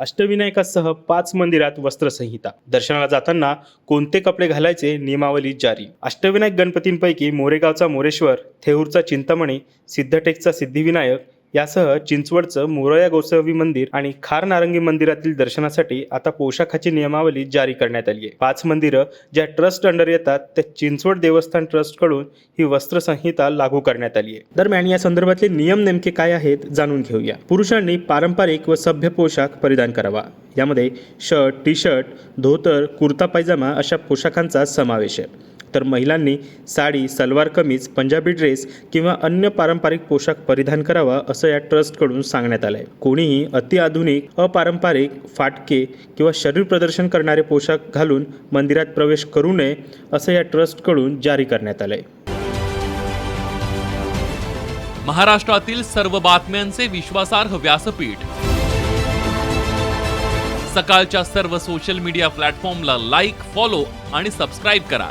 अष्टविनायकासह पाच मंदिरात वस्त्रसंहिता. दर्शनाला जाताना कोणते कपडे घालायचे नियमावली जारी. अष्टविनायक गणपतींपैकी मोरेगावचा मोरेश्वर थेऊरचा चिंतामणी सिद्धटेकचा सिद्धिविनायक यासह चिंचवडचं मोरया गोसावी मंदिर आणि खार नारंगी मंदिरातील दर्शनासाठी आता पोशाखाची नियमावली जारी करण्यात आली आहे. पाच मंदिरं ज्या ट्रस्ट अंडर येतात त्या चिंचवड देवस्थान ट्रस्टकडून ही वस्त्रसंहिता लागू करण्यात आली आहे. दरम्यान या संदर्भातले नियम नेमके काय आहेत जाणून घेऊया. पुरुषांनी पारंपरिक व सभ्य पोशाख परिधान करावा. यामध्ये शर्ट टी शर्ट धोतर कुर्ता पायजामा अशा पोशाखांचा समावेश आहे. तर महिलांनी साडी सलवार कमीज पंजाबी ड्रेस किंवा अन्य पारंपरिक पोशाख परिधान करावा असं या ट्रस्टकडून सांगण्यात आलं आहे कोणीही अतिआधुनिक अपारंपरिक फाटके किंवा शरीर प्रदर्शन करणारे पोशाख घालून मंदिरात प्रवेश करू नये असं या ट्रस्टकडून जारी करण्यात आलं आहे महाराष्ट्रातील सर्व बातम्यांचे विश्वासार्ह व्यासपीठ. सकाळच्या सर्व सोशल मीडिया प्लॅटफॉर्मला लाईक फॉलो आणि सबस्क्राईब करा.